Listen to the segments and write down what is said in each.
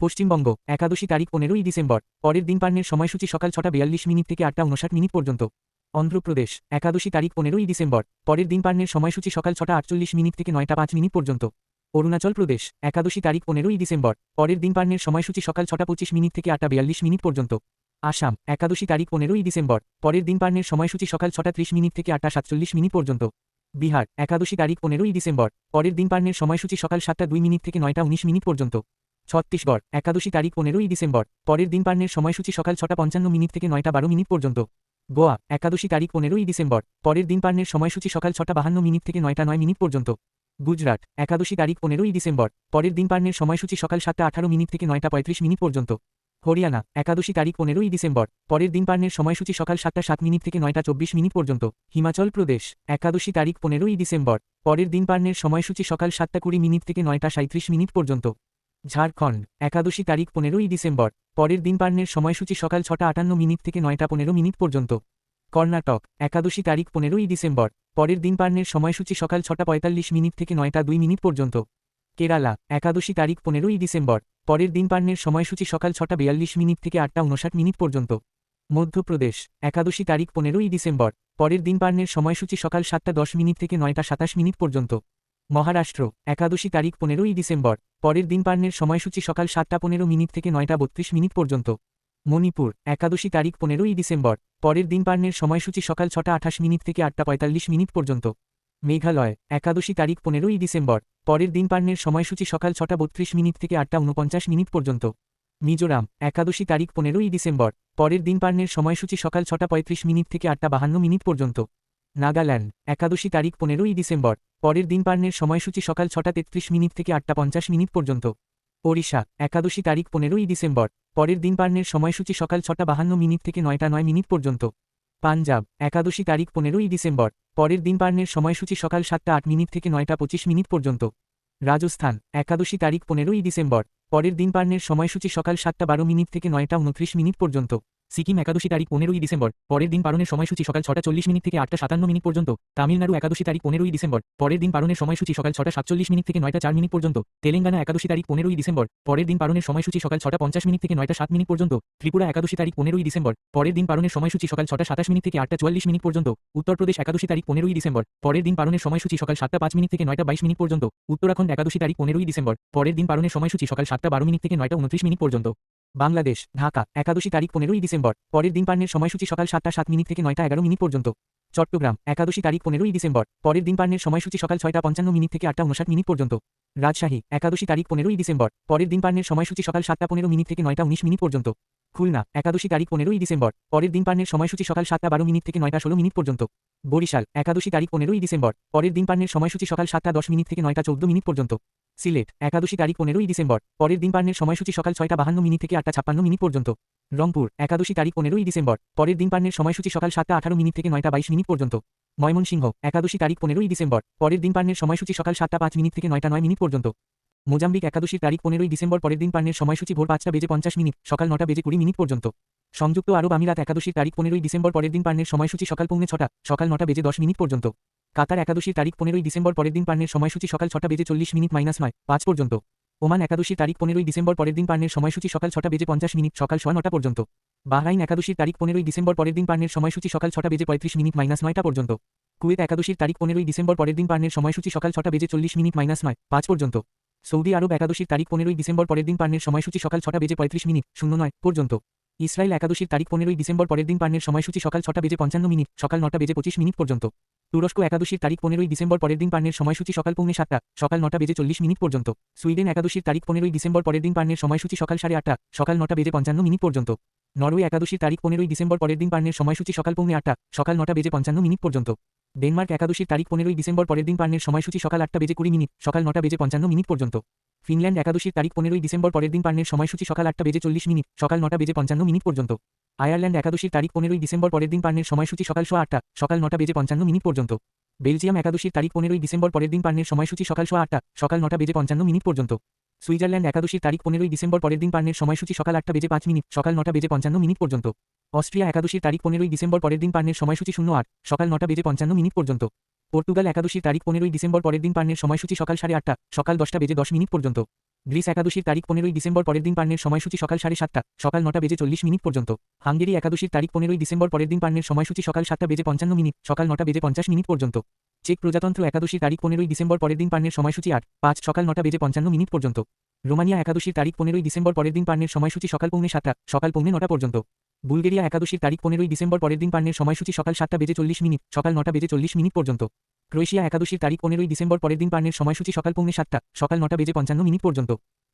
পশ্চিমবঙ্গ, একাদশী তারিখ পনেরোই ডিসেম্বর, পরের দিন পার্নের সময়সূচি সকাল ছটা বিয়াল্লিশ মিনিট থেকে আটটা উনষাট মিনিট পর্যন্ত। অন্ধ্রপ্রদেশ, একাদশী তারিখ পনেরোই ডিসেম্বর, পরের দিন পার্নের সময়সূচি সকাল ছটা আটচল্লিশ মিনিট থেকে নয়টা পাঁচ মিনিট পর্যন্ত। অরুণাচল প্রদেশ, একাদশী তারিখ পনেরোই ডিসেম্বর, পরের দিন পার্নের সময়সূচি সকাল ছটা পঁচিশ মিনিট থেকে আটটা বিয়াল্লিশ মিনিট পর্যন্ত। আসাম, একাদশী তারিখ পনেরোই ডিসেম্বর, পরের দিন পার্নের সময়সূচি সকাল ছটা ত্রিশ মিনিট থেকে আটটা সাতচল্লিশ মিনিট পর্যন্ত। বিহার, একাদশী তারিখ পনেরোই ডিসেম্বর, পরের দিন পালনের সময়সূচি সকাল সাতটা দুই মিনিট থেকে নয়টা উনিশ মিনিট পর্যন্ত। ছত্তিশগড়, একাদশী তারিখ পনেরোই ডিসেম্বর, পরের দিন পার্নের সময়সূচি সকাল ছটা পঞ্চান্ন মিনিট থেকে নয়টা বারো মিনিট পর্যন্ত। গোয়া, একাদশী তারিখ পনেরোই ডিসেম্বর, পরের দিন পার্নের সময়সূচি সকাল ছটা বাহান্ন মিনিট থেকে নয়টা নয় মিনিট পর্যন্ত। গুজরাট, একাদশী তারিখ পনেরোই ডিসেম্বর, পরের দিন পার্নের সময়সূচি সকাল সাতটা আঠারো মিনিট থেকে নয়টা পঁয়ত্রিশ মিনিট পর্যন্ত। হরিয়ানা, একাদশী তারিখ পনেরোই ডিসেম্বর, পরের দিন পার্নের সময়সূচি সকাল সাতটা সাত মিনিট থেকে নয়টা চব্বিশ মিনিট পর্যন্ত। হিমাচল প্রদেশ, একাদশী তারিখ পনেরোই ডিসেম্বর, পরের দিন পার্নের সময়সূচি সকাল সাতটা কুড়ি মিনিট থেকে নয়টা সাঁত্রিশ মিনিট পর্যন্ত। ঝাড়খণ্ড, একাদশী তারিখ পনেরোই ডিসেম্বর, পরের দিন পার্নের সময়সূচি সকাল ছটা আটান্ন মিনিট থেকে নয়টা পনেরো মিনিট পর্যন্ত। কর্ণাটক, একাদশী তারিখ পনেরোই ডিসেম্বর, পরের দিন পার্নের সময়সূচি সকাল ছটা পঁয়তাল্লিশ মিনিট থেকে নয়টা দুই মিনিট পর্যন্ত। কেরালা, একাদশী তারিখ পনেরোই ডিসেম্বর, পরের দিন পার্নের সময়সূচি সকাল ছটা বিয়াল্লিশ মিনিট থেকে আটটা উনষাট মিনিট পর্যন্ত। মধ্যপ্রদেশ, একাদশী তারিখ পনেরোই ডিসেম্বর, পরের দিন পার্নের সময়সূচি সকাল সাতটা দশ মিনিট থেকে নয়টা সাতাশ মিনিট পর্যন্ত। মহারাষ্ট্র, একাদশী তারিখ পনেরোই ডিসেম্বর, পরের দিন পালনের সময়সূচি সকাল সাতটা পনেরো মিনিট থেকে নয়টা বত্রিশ মিনিট পর্যন্ত। মণিপুর, একাদশী তারিখ পনেরোই ডিসেম্বর, পরের দিন পার্নের সময়সূচি সকাল ছটা আঠাশ মিনিট থেকে আটটা পঁয়তাল্লিশ মিনিট পর্যন্ত। মেঘালয়, একাদশী তারিখ পনেরোই ডিসেম্বর, পরের দিন পার্নের সময়সূচি সকাল ছটা বত্রিশ মিনিট থেকে আটটা উনপঞ্চাশ মিনিট পর্যন্ত। মিজোরাম, একাদশী তারিখ পনেরোই ডিসেম্বর, পরের দিন পার্নের সময়সূচি সকাল ছটা পঁয়ত্রিশ মিনিট থেকে আটটা বাহান্ন মিনিট পর্যন্ত। নাগাল্যান্ড, একাদশী তারিখ পনেরোই ডিসেম্বর পরের দিন পালনের সময়সূচি সকাল ছটা তেত্রিশ মিনিট থেকে আটটা পঞ্চাশ মিনিট পর্যন্ত। ওড়িশা, একাদশী তারিখ পনেরোই ডিসেম্বর। পরের দিন পালনের সময়সূচি সকাল ছটা বাহান্ন মিনিট থেকে নয়টা নয় মিনিট পর্যন্ত। পাঞ্জাব, একাদশী তারিখ পনেরোই ডিসেম্বর। পরের দিন পালনের সময়সূচি সকাল সাতটা আট মিনিট থেকে নয়টা পঁচিশ মিনিট পর্যন্ত। রাজস্থান, একাদশী তারিখ পনেরোই ডিসেম্বর। পরের দিন পালনের সময়সূচি সকাল সাতটা বারো মিনিট থেকে নয়টা উনত্রিশ মিনিট পর্যন্ত। সিকিম একাদশী তারিখ পনেরোই ডিসেম্বর, পরের দিন পালনের সময়সূচি সকাল ছটা চল্লিশ মিনিট থেকে আটটা সাতান্ন মিনিট পর্যন্ত, তামিলনাড়ু একাদশী তারিখ পনেরোই ডিসেম্বর, পরের দিন পালনের সময়সূচি সকাল ছটা সাতচল্লিশ মিনিট থেকে নয়টা চার মিনিট পর্যন্ত, তেলেঙ্গানা একাদশী তারিখ পনেরোই ডিসেম্বর, পরের দিন পালনের সময়সূচি সকাল ছটা পঞ্চাশ মিনিট থেকে নয়টা সাত মিনিট পর্যন্ত, ত্রিপুরা একাদশী তারিখ পনেরোই ডিসেম্বর, পরের দিন পালনের সময়সূচি সকাল ছটা সাতাশ মিনিট থেকে আটটা চুয়াল্লিশ মিনিট পর্যন্ত উত্তরপ্রদেশ একাদশী তারিখ পনেরোই ডিসেম্বর, পরের দিন পালনের সময়সূচি সকাল সাতটা পাঁচ মিনিট থেকে নয়টা বাইশ মিনিট পর্যন্ত, উত্তরাখণ্ড একাদশী তারিখ পনেরোই ডিসেম্বর, পরের দিন পালনের সময়সূচি সকাল সাতটা বারো মিনিট থেকে নয়টা উনত্রিশ মিনিট পর্যন্ত। বাংলাদেশ, ঢাকা, একাদশী তারিখ পনেরোই ডিসেম্বর, পরের দিন পার্নের সময়সূচি সকাল সাতটা সাত মিনিট থেকে নয়টা এগারো মিনিট পর্যন্ত। চট্টগ্রাম, একাদশী তারিখ পনেরোই ডিসেম্বর, পরের দিন পার্নের সময়সূচি সকাল ছয়টা পঞ্চান্ন মিনিট থেকে আটটা উনষাট মিনিট পর্যন্ত। রাজশাহী, একাদশী তারিখ পনেরোই ডিসেম্বর, পরের দিন পালনের সময়সূচি সকাল সাতটা পনেরো মিনিট থেকে নয়টা উনিশ মিনিট পর্যন্ত। খুলনা, একাদশী তারিখ পনেরোই ডিসেম্বর, পরের দিন পার্নের সময়সূচি সকাল সাতটা বারো মিনিট থেকে নয়টা ষোলো মিনিট পর্যন্ত। বরিশাল, একাদশী তারিখ পনেরোই ডিসেম্বর, পরের দিন পার্নের সময়সূচি সকাল সাতটা দশ মিনিট থেকে নয়টা চৌদ্দ মিনিট পর্যন্ত। সিলেট, একাদশী তারিখ পনেরোই ডিসেম্বর, পরের দিন পার্নের সময়সূচি সকাল ছয়টা বাহান্ন মিনিট থেকে আটটা ছাপ্পান্ন মিনিট পর্যন্ত। রংপুর, একাদশী তারিখ পনেরোই ডিসেম্বর, পরের দিন পালনের সময়সূচি সকাল সাতটা আঠারো মিনিট থেকে নয়টা বাইশ মিনিট পর্যন্ত। ময়মনসিংহ, একাদশী তারিখ পনেরোই ডিসেম্বর, পরের দিন পার্নের সময়সূচি সকাল সাতটা পাঁচ মিনিট থেকে নয়টা নয় মিনিট পর্যন্ত। মোজাম্বিক একাদশীর তারিখ পনেরোই ডিসেম্বর, পরের দিন পার্নের সময়সূচি ভোর পাঁচটা বেজে পঞ্চাশ মিনিট, সকাল নটা বেজে কুড়ি মিনিট পর্যন্ত। সংযুক্ত আরব আমিরাত একাদশীর তারিখ পনেরোই ডিসেম্বর, পরের দিন পার্নের সময়সূচি সকাল পৌনে ছটা, সকাল নটা বেজে দশ মিনিট পর্যন্ত। কাতার একাদশীর তারিখ পনেরোই ডিসেম্বর পরের দিন পালনের সময়সূচি সকাল ছটা বেজে চল্লিশ মিনিট মাইনাস নয়, পাঁচ পর্যন্ত। ওমান একাদশীর তারিখ পনেরোই ডিসেম্বর পরের দিন পালনের সময়সূচি সকাল ছটা বেজে পঞ্চাশ মিনিট, সকাল সোয়া নটা পর্যন্ত। বাহরাইন একাদশীর তারিখ পনেরোই ডিসেম্বর পরের দিন পালনের সময়সূচি সকাল ছটা বেজে পঁয়ত্রিশ মিনিট মাইনাস নয়টা পর্যন্ত। কুয়েত একাদশীর তারিখ পনেরোই ডিসেম্বর পরের দিন পালনের সময়সূচি সকাল ছটা বেজে চল্লিশ মিনিট মাইনাস নয়, পাঁচ পর্যন্ত। সৌদি আরব একাদশীর তারিখ পনেরোই ডিসেম্বর পরের দিন পালনের সময়সূচি সকাল ছটা বেজে পঁয়ত্রিশ মিনিট, শূন্য নয় পর্যন্ত। ইসরায়েল একাদশীর তারিখ পনেরোই ডিসেম্বর পরের দিন পালনের সময়সূচি সকাল ছটা বেজে পঞ্চান্ন মিনিট, সকাল নটা বেজে পঁচিশ মিনিট পর্যন্ত। তুরস্ক একাদশীর তারিখ পনেরোই ডিসেম্বর পরের দিন পালনের সময়সূচি সকাল পৌনে সাতটা, সকাল নটা বেজে চল্লিশ মিনিট পর্যন্ত। সুইডেন একাদশীর তারিখ পনেরোই ডিসেম্বর পরের দিন পালনের সময়সূচি সকাল সাড়ে আটটা, সকাল নটা বেজে পঞ্চান্ন মিনিট পর্যন্ত। নরওয়ে একাদশীর তারিখ পনেরোই ডিসেম্বর পরের দিন পালনের সময়সূচি সকাল পৌনে আটটা, সকাল নটা বেজে পঞ্চান্ন মিনিট পর্যন্ত। ডেনমার্ক একাদশীর তারিখ পনেরোই ডিসেম্বর পরের দিন পালনের সময়সূচি সকাল আটটা বেজে কুড়ি মিনিট, সকাল নটা বেজে পঞ্চান্ন মিনিট পর্যন্ত। ফিনল্যান্ড একাদশীর তারিখ পনেরোই ডিসেম্বর পরের দিন পালনের সময়সূচি সকাল আটটা বেজে চল্লিশ মিনিট, সকাল নটা বেজে পঞ্চান্ন মিনিট পর্যন্ত। আয়ারল্যান্ড একাদশীর তারিখ পনেরোই ডিসেম্বর পরের দিন পালনের সময়সূচি সকাল সোয়া আটটা, সকাল নটা বেজে পঞ্চান্ন মিনিট পর্যন্ত। বেলজিয়াম একাদশীর তারিখ পনেরোই ডিসেম্বর পরের দিন পালনের সময়সূচি সকাল সোয়া আটটা, সকাল নটা বেজে পঞ্চান্ন মিনিট পর্যন্ত। সুইজারল্যান্ড একাদশীর তারিখ পনেরোই ডিসেম্বর পরের দিন পালনের সময়সূচি সকাল আটটা বেজে পাঁচ মিনিট, সকাল নটা বেজে পঞ্চান্ন মিনিট পর্যন্ত। অস্ট্রিয়া একাদশীর তারিখ পনেরোই ডিসেম্বর পরের দিন পালনের সময়সূচি শূন্য আট, সকাল নটা বেজে পঞ্চান্ন মিনিট পর্যন্ত। পর্তুগাল একাদশীর তারিখ পনেরোই ডিসেম্বর পরের দিন পালনের সময়সূচি সকাল সাড়ে আটটা, সকাল দশটা বেজে দশ মিনিট পর্যন্ত। গ্রিস একাদশীর তারিখ পনেরোই ডিসেম্বর পরের দিন পান্নের সময়সূচি সকাল সাড়ে সাতটা, সকাল নটা বেজে চল্লিশ মিনিট পর্যন্ত। হাঙ্গেরি একাদশীর তারিখ পনেরোই ডিসেম্বর পরের দিন পান্নের সময়সূচি সকাল সাতটা বেজে পঞ্চান্ন মিনিট, সকাল নটা বেজে পঞ্চাশ মিনিট পর্যন্ত। চেক প্রজাতন্ত্র একাদশীর তারিখ পনেরোই ডিসেম্বর পরের দিন পান্নের সময়সূচি আট, পাঁচ, সকাল নটা বেজে পঞ্চান্ন মিনিট পর্যন্ত। রোমানিয়া একাদশীর তারিখ পনেরোই ডিসেম্বর পরের দিন পান্নের সময়সূচি সকাল পৌনে সাতটা, সকাল পৌনে নটা পর্যন্ত। বুলগেরিয়া একাদশীর তারিখ পনেরোই ডিসেম্বর পরের দিন পান্নের সময়সূচি সকাল সাতটা বেজে চল্লিশ মিনিট, সকাল নটা বেজে চল্লিশ মিনিট পর্যন্ত। ক্রোয়েশিয়া একাদশীর তারিখ পনেরোই ডিসেম্বর পরের দিন পান্নের সময়সূচি সকাল পৌনে সাতটা, সকাল নটা বেজে পঞ্চান্ন মিনিট পর্যন্ত।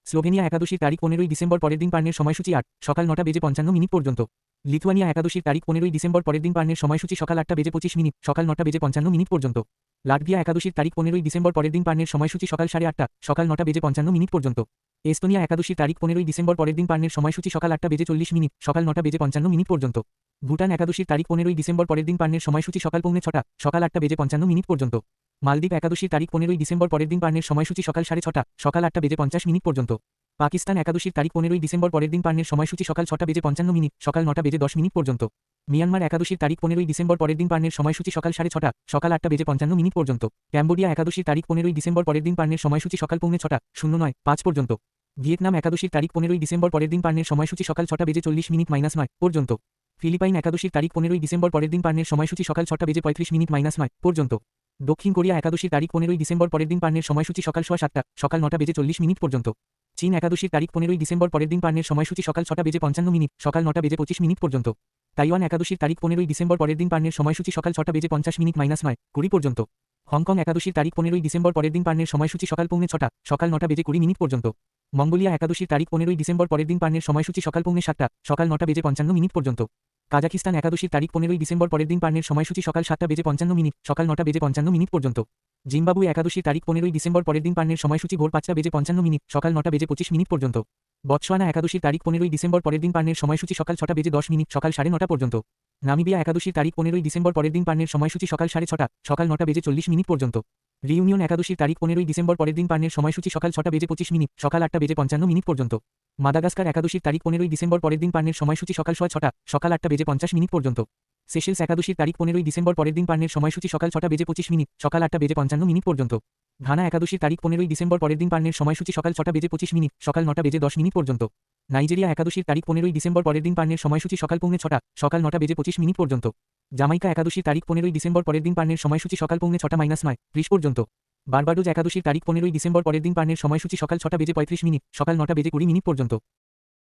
স্লোভেনিয়া একাদশীর তারিখ পনেরোই ডিসেম্বর পরের দিন পান্নের সময়সূচি আট, সকাল নটা বেজে পঞ্চান্ন মিনিট পর্যন্ত। লিথুয়ানিয়া একাদশীর তারিখ পনেরোই ডিসেম্বর পরের দিন পান্নের সময়সূচি সকাল আটটা বেজে পঁচিশ মিনিট, সকাল নটা বেজে পঞ্চান্ন মিনিট পর্যন্ত। লাটভিয়া একাদশীর তারিখ পনেরোই ডিসেম্বর পরের দিন পান্নের সময়সূচি সকাল সাড়ে আটটা, সকাল নটা বেজে পঞ্চান্ন মিনিট পর্যন্ত। এস্তোনিয়া একাদশীর তারিখ পনেরোই ডিসেম্বর পরের দিন পার্নের সময়সূচি সকাল আটটা বেজে চল্লিশ মিনিট, সকাল নটা বেজে পঞ্চান্ন মিনিট পর্যন্ত। ভুটান একাদশীর তারিখ পনেরোই ডিসেম্বর পরের দিন পার্নের সময়সূচি সকাল পৌনে ছটা, সকাল আটটা বেজে পঞ্চান্ন মিনিট পর্যন্ত। মালদ্বীপ একাদশীর তারিখ পনেরোই ডিসেম্বর পরের দিন পার্নের সময়সূচি সকাল সাড়ে ছটা, সকাল আটটা বেজে পঞ্চাশ মিনিট পর্যন্ত। পাকিস্তান একাদশীর তারিখ পনেরোই ডিসেম্বর পরের দিন পান্নের সময়সূচি সকাল ছটা বেজে পঞ্চান্ন মিনিট, সকাল নটা বেজে দশ মিনিট পর্যন্ত। মিয়ানমার একাদশীর তারিখ পনেরোই ডিসেম্বর পরের দিন পার্নের সময়সূচি সকাল সাড়ে ছটা, সকাল আটটা বেজে পঞ্চান্ন মিনিট পর্যন্ত। ক্যাম্বোডিয়া একাদশীর তারিখ পনেরোই ডিসেম্বর পরের দিন পার্নের সময়সূচি সকাল পৌনে ছটা, শূন্য নয়, পাঁচ পর্যন্ত। ভিয়েতনাম একাদশীর তারিখ পনেরোই ডিসেম্বর পরের দিন পার্নের সময়সূচি সকাল ছটা বেজে চল্লিশ মিনিট মাইনাস নয় পর্যন্ত। ফিলিপাইন একাদশীর তারিখ পনেরোই ডিসেম্বর পরের দিন পার্নের সময়সূচি সকাল ছটা বেজে পঁয়ত্রিশ মিনিট মাইনাস নয় পর্যন্ত। দক্ষিণ কোরিয়া একাদশীর তারিখ পনেরোই ডিসেম্বর পরের দিন পার্নের সময়সূচি সকাল সোয়া সাতটা, সকাল নটা বেজে চল্লিশ মিনিট পর্যন্ত। চীন একাদশীর তারিখ পনেরোই ডিসেম্বর পরের দিন পান্নের সময়সূচি সকাল ছটা বেজে পঞ্চান্ন মিনিট, সকাল নটা বেজে পঁচিশ মিনিট পর্যন্ত। তাইওয়ান একাদশীর তারিখ পনেরোই ডিসেম্বর পরের দিন পান্নের সময়সূচি সকাল ছটা বেজে পঞ্চাশ মিনিট মাইনাস নয়, কুড়ি পর্যন্ত। হংকং একাদশীর তারিখ পনেরোই ডিসেম্বর পরের দিন পান্নের সময়সূচি সকাল পৌনে ছটা, সকাল নটা বেজে কুড়ি মিনিট পর্যন্ত। মঙ্গোলিয়া একাদশীর তারিখ পনেরোই ডিসেম্বর পরের দিন পান্নের সময়সূচি সকাল পৌনে সাতটা, সকাল নটা বেজে পঞ্চান্ন মিনিট পর্যন্ত। কাজাকিস্তান একাদশীর তারিখ পনেরোই ডিসেম্বর পরের দিন পান্নের সময়সূচি সকাল সাতটা বেজে পঞ্চান্ন মিনিট, সকাল নটা বেজে পঞ্চান্ন মিনিট পর্যন্ত। জিম্বাবু একাদশীর তারিখ পনেরোই ডিসেম্বর পরের দিন পান্নের সময়সূচি ভোর পাঁচটা বেজে পঞ্চান্ন মিনিট, সকাল নটা বেজে পঁচিশ মিনিট পর্যন্ত। বৎসোয়ানা একাদশীর তারিখ পনেরোই ডিসেম্বর পরের দিন পান্নের সময়সূচি সকাল ছটা বেজে দশ মিনিট, সকাল সাড়ে নটা পর্যন্ত। নামিবিয়া একাদশীর তারিখ পনেরোই ডিসেম্বর পরের দিন পান্নের সময়সূচি সকাল সাড়ে ছটা, সকাল নটা বেজে চল্লিশ মিনিট পর্যন্ত। রিউনিয়ন একাদশীর তারিখ পনেরোই ডিসেম্বর পরের দিন পান্নের সময়সূচি সকাল ছটা বেজে পঁচিশ মিনিট, সকাল আটটা বেজে পঞ্চান্ন মিনিট পর্যন্ত। মাদাগাস্কার একাদশীর তারিখ পনেরোই ডিসেম্বর পরের দিন পান্নের সময়সূচি সকাল ছয় ছটা সকাল আটটা বেজে পঞ্চাশ মিনিট পর্যন্ত। সেশেলস একাদশীর তারিখ পনেরোই ডিসেম্বর পরের দিন পান্নের সময়সূচি সকাল ছটা বেজে পঁচিশ মিনিট, সকাল আটটা বেজে পঞ্চান্ন মিনিট পর্যন্ত। ঘানা একাদশীর তারিখ পনেরোই ডিসেম্বর পরের দিন পান্নের সময়সূচি সকাল ছটা বেজে পঁচিশ মিনিট, সকাল নটা বেজে দশ মিনিট পর্যন্ত। নাইজেরিয়া একাদশীর তারিখ পনেরোই ডিসেম্বর পরের দিন পান্নের সময়সূচি সকাল পৌনে ছটা, সকাল নটা বেজে পঁচিশ মিনিট পর্যন্ত। জামাইকা একাদশীর তারিখ পনেরোই ডিসেম্বর পরের দিন পান্নের সময়সূচি সকাল পৌনে ছটা মাইনাস নয়, ত্রিশ পর্যন্ত। বারবাডোজ একাদশীর তারিখ পনেরোই ডিসেম্বর পরের দিন পান্নের সময়সূচি সকাল ছটা বেজে পঁয়ত্রিশ মিনিট, সকাল নটা বেজে কুড়ি মিনিট পর্যন্ত।